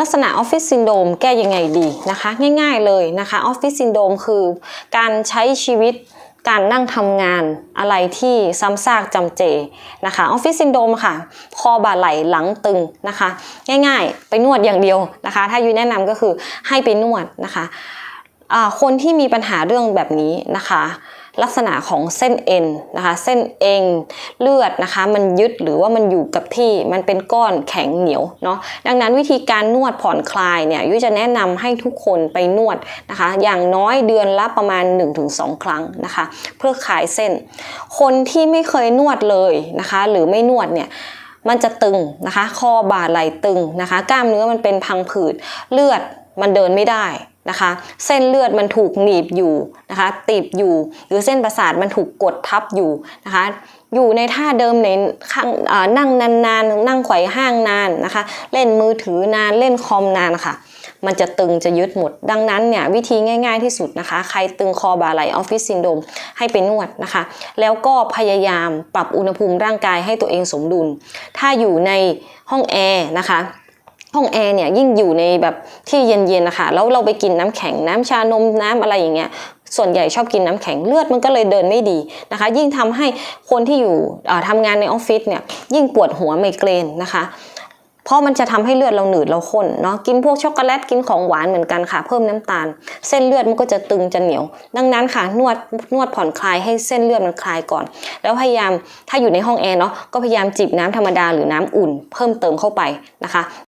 ลักษณะออฟฟิศซินโดมแก้ยังไงดีนะคะ ง่ายๆเลยนะคะออฟฟิศซินโดมคือการใช้ชีวิตการนั่งทำงานอะไรที่ซ้ำซากจำเจนะคะออฟฟิศซินโดมค่ะ คอบ่าไหล่หลังตึงนะคะ ง่ายๆ ไปนวดอย่างเดียวนะคะ ถ้ายุ้ยแนะนำก็คือให้ไปนวดนะคะ คนที่มีปัญหาเรื่องแบบนี้นะคะ ลักษณะของเส้นเอ็นนะคะเส้นเอ็นเลือดนะคะ มันยึดหรือว่ามันอยู่กับที่มันเป็นก้อนแข็งเหนียวเนาะดังนั้นวิธีการนวดผ่อนคลายเนี่ยยุ้ยจะแนะนำให้ทุกคนไปนวดนะคะ อย่างน้อยเดือนละประมาณ 1-2 ครั้งนะคะ เพื่อคลายเส้น คนที่ไม่เคยนวดเลยนะคะ หรือไม่นวดเนี่ยมันจะตึงนะคะคอบ่าไหล่ตึงนะคะ กล้ามเนื้อมันเป็นพังผืดเลือด มันเดินไม่ได้นะคะ เส้นเลือดมันถูกหนีบอยู่นะคะ ตีบอยู่ หรือเส้นประสาทมันถูกกดทับอยู่นะคะ อยู่ในท่าเดิมในข้างนั่งนานๆนั่งไขว่ห้างนานนะคะ เล่นมือถือนานเล่นคอมนานค่ะ มันจะตึงจะยึดหมด ดังนั้นเนี่ยวิธีง่ายๆที่สุดนะคะ ใครตึงคอบ่าไหล่ออฟฟิศซินโดมให้ไปนวดนะคะ แล้วก็พยายามปรับอุณหภูมิร่างกายให้ตัวเองสมดุล ถ้าอยู่ในห้องแอร์นะคะ ห้องแอร์เนี่ยยิ่งอยู่ในแบบที่เย็นๆนะคะแล้วเราไปกินน้ำแข็งน้ำชานมน้ำอะไรอย่างเงี้ยส่วนใหญ่ชอบกินน้ำแข็งเลือดมันก็เลยเดินไม่ดีนะคะ ยิ่งทำให้คนที่อยู่เอ่อทำงานในออฟฟิศเนี่ยยิ่งปวดหัวไมเกรนนะคะเพราะมันจะทำให้เลือดเราหนืดเราข้นเนาะกินพวกช็อกโกแลตกินของหวานเหมือนกันค่ะ เพิ่มน้ำตาล เส้นเลือดมันก็จะตึงจะเหนียว ดังนั้นค่ะนวดนวดผ่อนคลายให้เส้นเลือดมันคลายก่อน แล้วพยายามถ้าอยู่ในห้องแอร์เนาะก็พยายามจิบน้ำธรรมดาหรือน้ำอุ่น เพิ่มเติมเข้าไปนะคะ